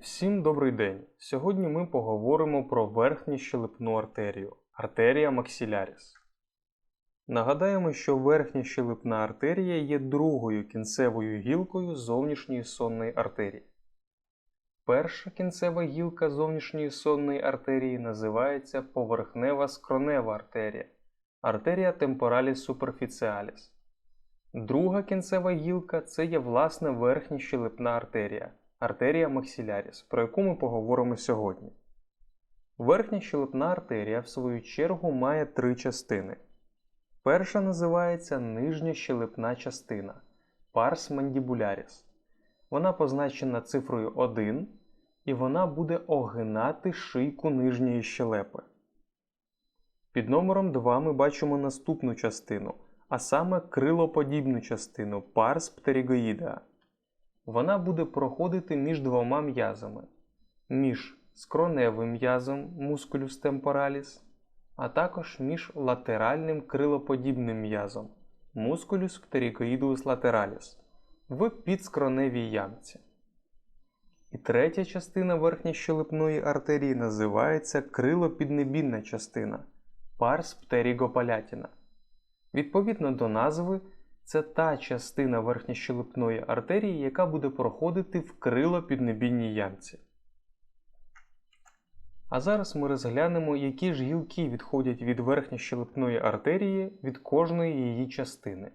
Всім добрий день! Сьогодні ми поговоримо про верхню щелепну артерію артерія максиляріс. Нагадаємо, що верхня щелепна артерія є другою кінцевою гілкою зовнішньої сонної артерії. Перша кінцева гілка зовнішньої сонної артерії називається поверхнева скронева артерія артерія темпораліс superficialis. Друга кінцева гілка це є власне верхня щелепна артерія артерія максиляріс, про яку ми поговоримо сьогодні. Верхня щелепна артерія, в свою чергу, має три частини. Перша називається нижня щелепна частина парс мандібуляріс. Вона позначена цифрою 1, і вона буде огинати шийку нижньої щелепи. Під номером 2 ми бачимо наступну частину, а саме крилоподібну частину парс птерігоїда. Вона буде проходити між двома м'язами, між скроневим м'язом мускулюс темпораліс, а також між латеральним крилоподібним м'язом мускулюс птерікоїдус латераліс в підскроневій ямці. І третя частина верхньощелепної артерії називається крилопіднебінна частина парс птерігопалятіна. Відповідно до назви, це та частина верхньощелепної артерії, яка буде проходити в крилопіднебінній ямці. А зараз ми розглянемо, які ж гілки відходять від верхньощелепної артерії від кожної її частини.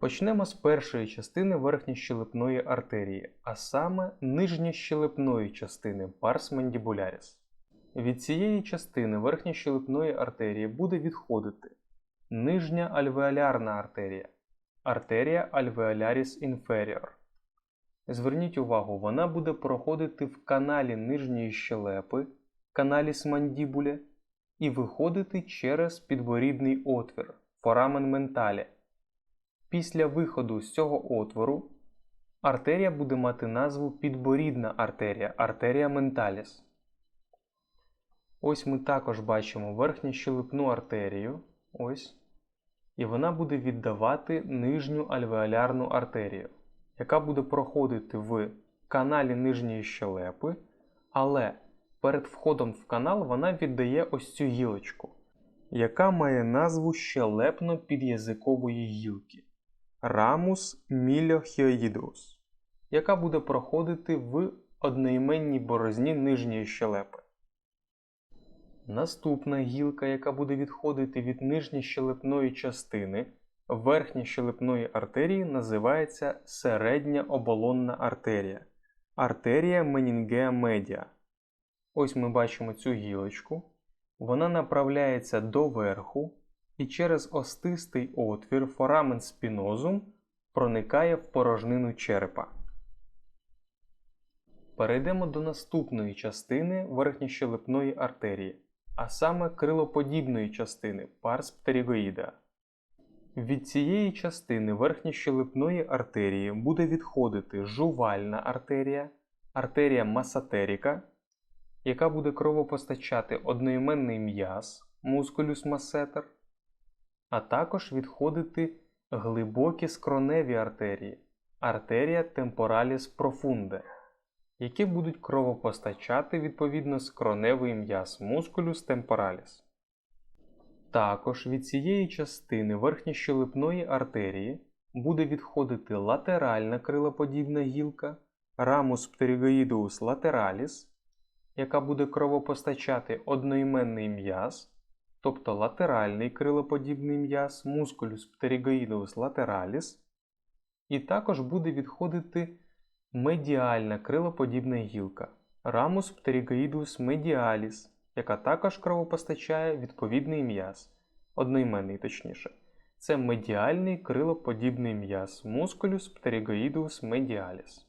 Почнемо з першої частини верхньощелепної артерії, а саме нижньощелепної частини парс мандібуляріс. Від цієї частини верхньощелепної артерії буде відходити нижня альвеолярна артерія, артерія альвеоляріс інферіор. Зверніть увагу, вона буде проходити в каналі нижньої щелепи, каналіс мандібуле, і виходити через підборідний отвір форамен менталі. Після виходу з цього отвору артерія буде мати назву підборідна артерія артерія менталіс. Ось ми також бачимо верхньощелепну артерію. Ось. І вона буде віддавати нижню альвеолярну артерію, яка буде проходити в каналі нижньої щелепи, але перед входом в канал вона віддає ось цю гілочку, яка має назву щелепно-під'язикової гілки Ramus miliohyoidus, яка буде проходити в одноіменній борозні нижньої щелепи. Наступна гілка, яка буде відходити від нижньощелепної частини верхньощелепної артерії, називається середня оболонна артерія артерія менінгеа медіа. Ось ми бачимо цю гілочку. Вона направляється до верху і через остистий отвір форамен спінозум проникає в порожнину черепа. Перейдемо до наступної частини верхньощелепної артерії а саме крилоподібної частини парс птерігоїда. Від цієї частини верхньощелепної артерії буде відходити жувальна артерія, артерія масатеріка, яка буде кровопостачати одноіменний м'яз мускулюс масетер, а також відходити глибокі скроневі артерії, артерія темпораліс профунде які будуть кровопостачати відповідно скроневий м'яз мускулюс темпораліс. Також від цієї частини верхньощелепної артерії буде відходити латеральна крилоподібна гілка рамус pterygoideus lateralis, яка буде кровопостачати одноіменний м'яз, тобто латеральний крилоподібний м'яз мускулюс pterygoideus lateralis, і також буде відходити медіальна крилоподібна гілка Ramus pterygoidus medialis, яка також кровопостачає відповідний м'яз, одноіменний точніше. Це медіальний крилоподібний м'яз Musculus pterygoidus medialis.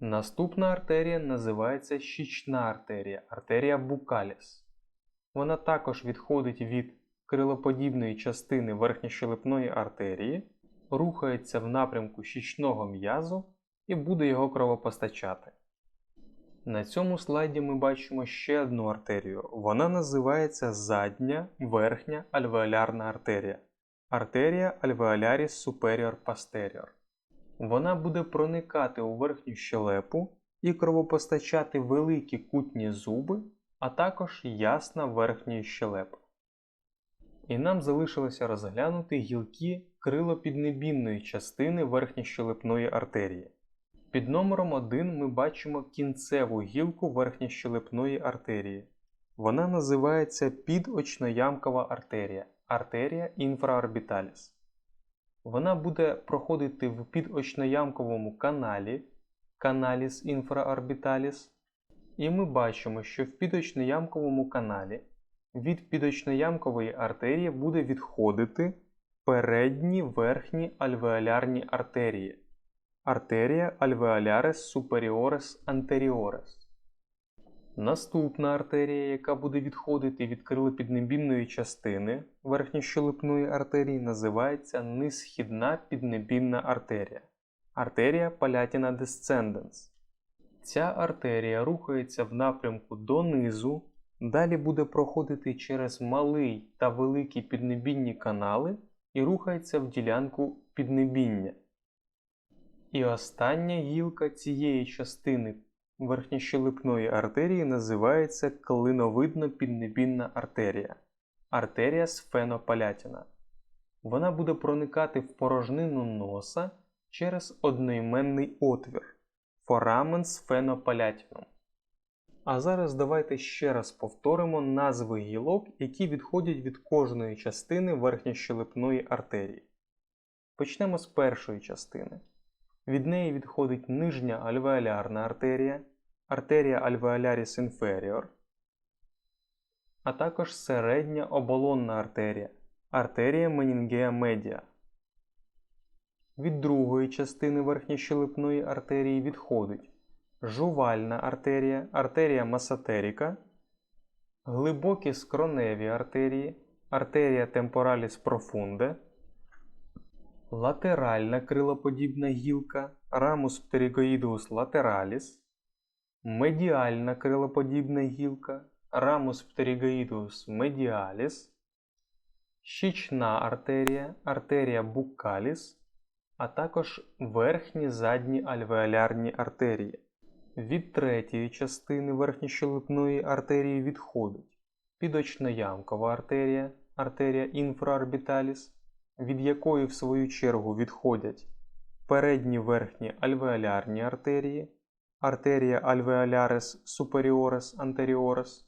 Наступна артерія називається щічна артерія артерія букаліс. Вона також відходить від крилоподібної частини верхньощелепної артерії, рухається в напрямку щічного м'язу і буде його кровопостачати. На цьому слайді ми бачимо ще одну артерію. Вона називається задня верхня альвеолярна артерія артерія alveolaris superior posterior. Вона буде проникати у верхню щелепу і кровопостачати великі кутні зуби, а також ясна верхньої щелепи. І нам залишилося розглянути гілки крилопіднебінної частини верхньощелепної артерії. Під номером 1 ми бачимо кінцеву гілку верхньощелепної артерії. Вона називається підочноямкова артерія артерія інфраорбіталіс. Вона буде проходити в підочноямковому каналі каналіс інфраорбіталіс. І ми бачимо, що в підочноямковому каналі від підочноямкової артерії буде відходити передні верхні альвеолярні артерії. Артерія alveolaris superiores anteriores. Наступна артерія, яка буде відходити від крилопіднебінної частини верхньощелепної артерії, називається нисхідна піднебінна артерія. Артерія Palatina descendens. Ця артерія рухається в напрямку донизу, далі буде проходити через малий та великий піднебінні канали і рухається в ділянку піднебіння. І остання гілка цієї частини верхньощелепної артерії називається клиновидно-піднебінна артерія артерія сфенопалятіна. Вона буде проникати в порожнину носа через одноіменний отвір форамен сфенопалятінум. А зараз давайте ще раз повторимо назви гілок, які відходять від кожної частини верхньощелепної артерії. Почнемо з першої частини. Від неї відходить нижня альвеолярна артерія, артерія alveolaris inferior, а також середня оболонна артерія, артерія менінгеа медіа. Від другої частини верхньощелепної артерії відходить жувальна артерія, артерія масатеріка, глибокі скроневі артерії, артерія temporalis profunde, латеральна крилоподібна гілка Ramus pterygoideus lateralis, медіальна крилоподібна гілка Ramus pterygoideus medialis, щічна артерія, артерія buccalis, а також верхні задні альвеолярні артерії. Від третьої частини верхньощелепної артерії відходить підочноямкова артерія, артерія інфраорбіталіс, від якої в свою чергу відходять передні верхні альвеолярні артерії, артерія alveolaris superiores anteriores,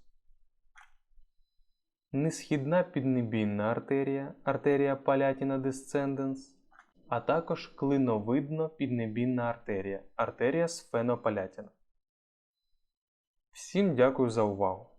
несхідна піднебінна артерія, артерія Palatina descendens, а також клиновидно піднебінна артерія, артерія сфенопалятіна. Всім дякую за увагу!